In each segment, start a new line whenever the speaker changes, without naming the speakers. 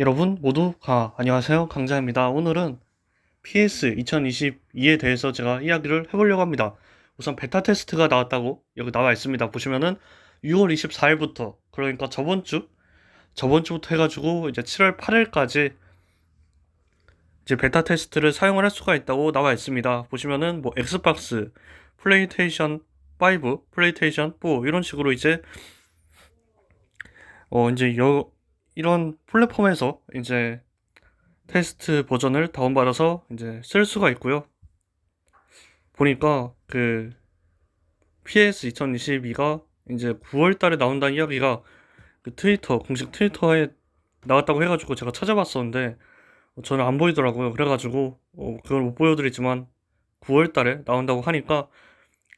여러분 모두 가 안녕하세요. 강자입니다. 오늘은 PS 2022에 대해서 제가 이야기를 해보려고 합니다. 우선 베타 테스트가 나왔다고 여기 나와 있습니다. 보시면은 6월 24일부터 그러니까 저번 주? 저번 주부터 해가지고 이제 7월 8일까지 이제 베타 테스트를 사용을 할 수가 있다고 나와 있습니다. 보시면은 뭐 엑스박스 플레이테이션 5 플레이테이션 4 이런 식으로 이제 어 이제 여 이런 플랫폼에서 이제 테스트 버전을 다운받아서 이제 쓸 수가 있고요. 보니까 그 PS 2022가 이제 9월 달에 나온다는 이야기가 그 트위터, 공식 트위터에 나왔다고 해가지고 제가 찾아봤었는데 저는 안 보이더라고요. 그래가지고 어, 그걸 못 보여드리지만 9월 달에 나온다고 하니까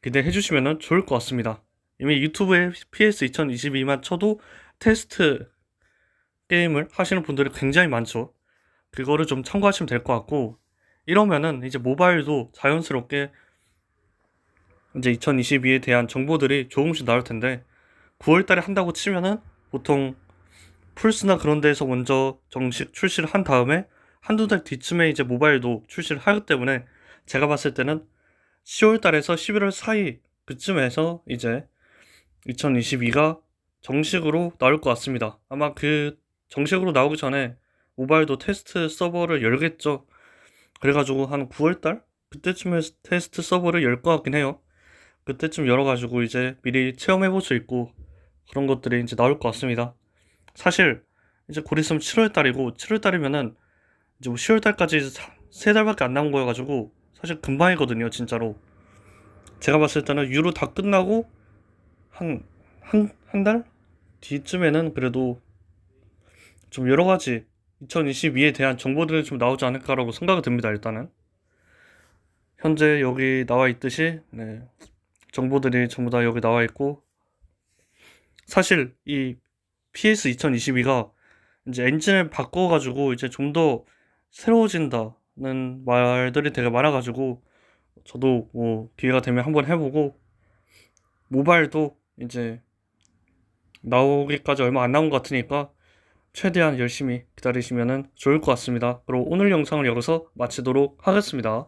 기대해 주시면 좋을 것 같습니다. 이미 유튜브에 PS 2022만 쳐도 테스트 게임을 하시는 분들이 굉장히 많죠. 그거를 좀 참고하시면 될 것 같고, 이러면은 이제 모바일도 자연스럽게 이제 2022에 대한 정보들이 조금씩 나올 텐데, 9월 달에 한다고 치면은 보통 플스나 그런 데에서 먼저 정식 출시를 한 다음에 한두 달 뒤쯤에 이제 모바일도 출시를 하기 때문에 제가 봤을 때는 10월 달에서 11월 사이 그쯤에서 이제 2022가 정식으로 나올 것 같습니다. 아마 그 정식으로 나오기 전에 모바일도 테스트 서버를 열겠죠. 그래가지고 한 9월달? 그때쯤에 테스트 서버를 열 것 같긴 해요. 그때쯤 열어가지고 이제 미리 체험해볼 수 있고 그런 것들이 이제 나올 것 같습니다. 사실 이제 곧 있으면 7월달이고 7월달이면은 이제 뭐 10월달까지 세 달밖에 안 남은 거여가지고 사실 금방이거든요, 진짜로. 제가 봤을 때는 유로 다 끝나고 한, 한, 한 달? 뒤쯤에는 그래도 좀 여러 가지 2022에 대한 정보들이 좀 나오지 않을까라고 생각이 듭니다, 일단은. 현재 여기 나와 있듯이, 네, 정보들이 전부 다 여기 나와 있고, 사실 이 PS 2022가 이제 엔진을 바꿔가지고 이제 좀 더 새로워진다는 말들이 되게 많아가지고, 저도 뭐 기회가 되면 한번 해보고, 모바일도 이제 나오기까지 얼마 안 남은 것 같으니까, 최대한 열심히 기다리시면 좋을 것 같습니다. 그리고 오늘 영상을 여기서 마치도록 하겠습니다.